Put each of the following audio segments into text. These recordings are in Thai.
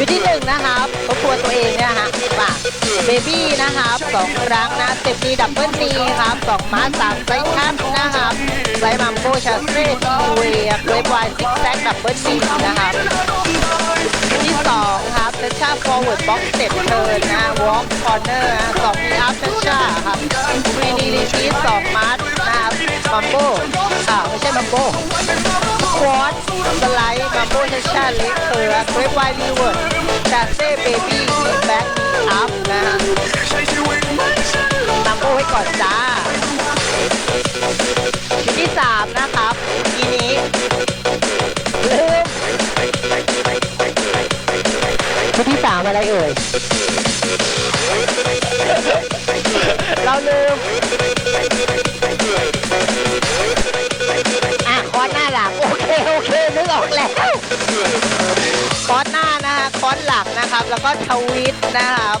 อยู่ที่หนึ่งนะครับทบทวนตัวเองเนี่ยฮะฝากเบบี้นะครับสองครั้งนะเต็มนีดับเบิลนีครับสองมาสามไซส์ทับนะครับไซส์มัมโบชาเซ่ทีเวย์เวฟไวซิกแซกดับเบิลนีนะครับที่สองครับเซชาฟอร์เวิร์ดบ็อกเต็ปเทิร์นนะวอล์กคอร์เนอร์สองมีอัพเซชาครับมีดีดีทีสองมาร์นะครับมัมโบอ่าไม่ใช่มัมโบ ควอตสไลด์มัมโบเชชาเล็กเออเกรฟไวรีเวิร์ดชาเซ่เบบี้มีแบ็กอัพนะฮะมัมโบไว้ก่อนจ้าชุดที่สามนะครับทีนี้ลืมชุดที่สามอะไรเอ่ย เราลืม นหลังนะครับ แล้วก็ทวิตนะครับ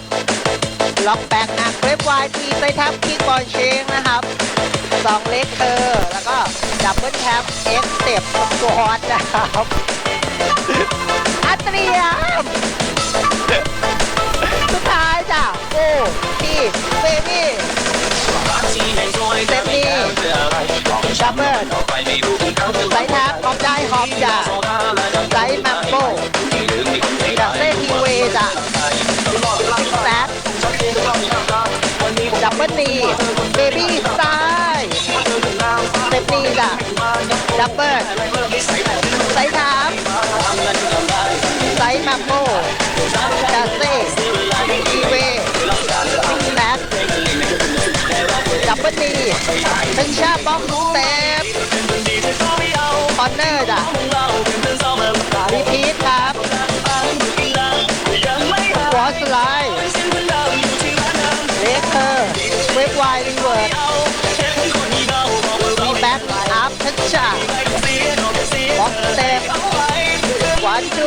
ล็อกแบ็กนะเกรฟวายทีไซทับคิกบอลเชงนะครับสองเล็กเธอแล้วก็ดับเบิลแท็บเอ็กเต็ปสควอตนะครับอัตเรียมสุดท้ายจ้ะโอ้ที่เบบี้เซฟนี่ดับเบิลไซส์ทับฮอป บเบิลนีเบบี้ไซส์เซฟนีจ้ะดับเบิลไซส์ทับไซส์มมโบจาเซทีเวแซดดับเบิลนีเป็นชาบ็อกเซฟคอนเนอร์จ้ะรีพีทครับ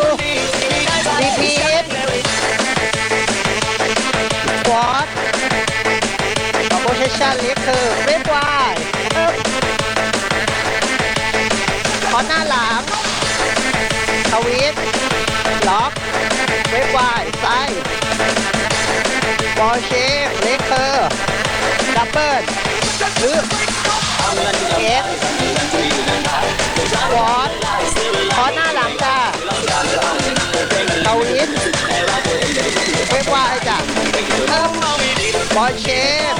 วันจูรีพีทวอสโพเชชั่นเลเทอร์เวฟไวคอนหน้าหลังทวิตล็อกเวฟไวไซด์บอลเชฟเลคเกอร์ดับเบิลหรือเอฟ บอลเชฟ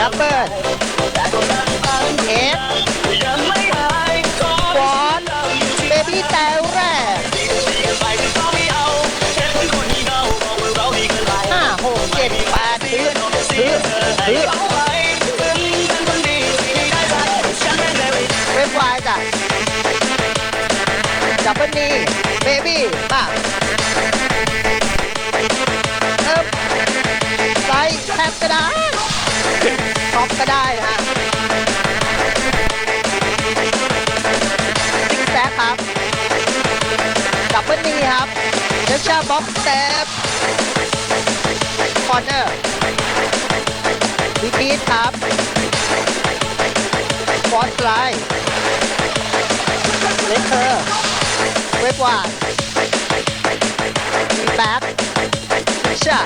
ดับเบิลเอฟวอนเบบี้แต่แรกห้าหกเจ็ดแปดซื้อซื้อซื้อเว็บไวจ้ะดับเบิลนีเบบี้ป่ะ เลนีครับเดชาบ็อกสเตปคอร์เนอร์รีพีทครับฟอร์สไลด์เลเทอร์เวฟวานมีแบ็คเดชา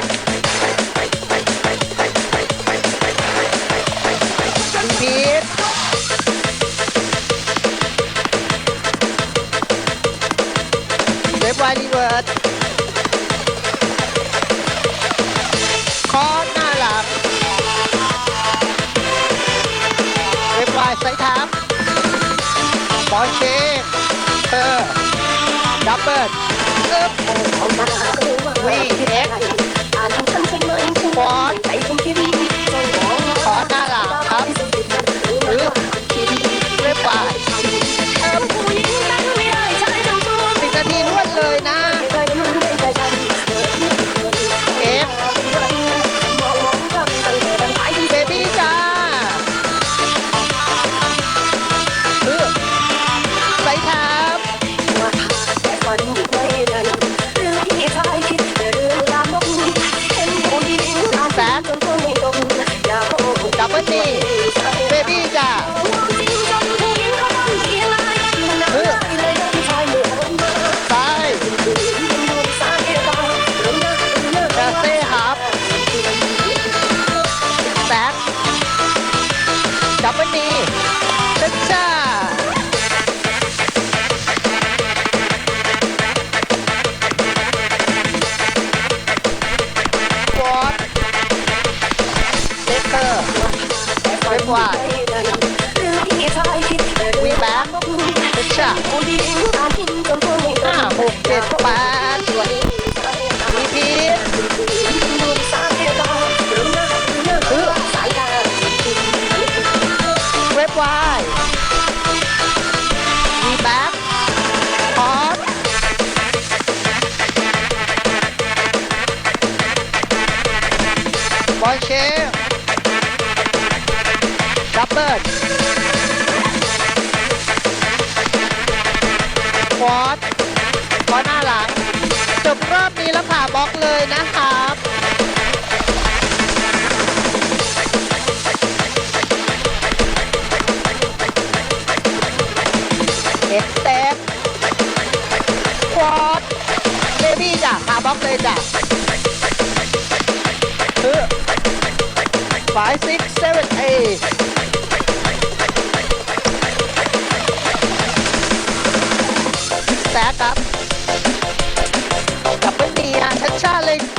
เชคเธอดับเบิลเอิบวีเอ็ก ดั กว่า We back เจ็ดจ้ะห้าหกเจ็ดแปดมีพีทเว็บวาย We back พอสบอยเชฟ ดับเบิลควอตควอตหน้าหลัง จบรอบนี้แล้วผ่าบล็อกเลยนะครับเอ็กเต็ปควอตเบบี้จ้ะผ่าบล็อกเลยจ้ะคือ five six seven eight แซกครับดับเบิลนีอะชัดชาเลย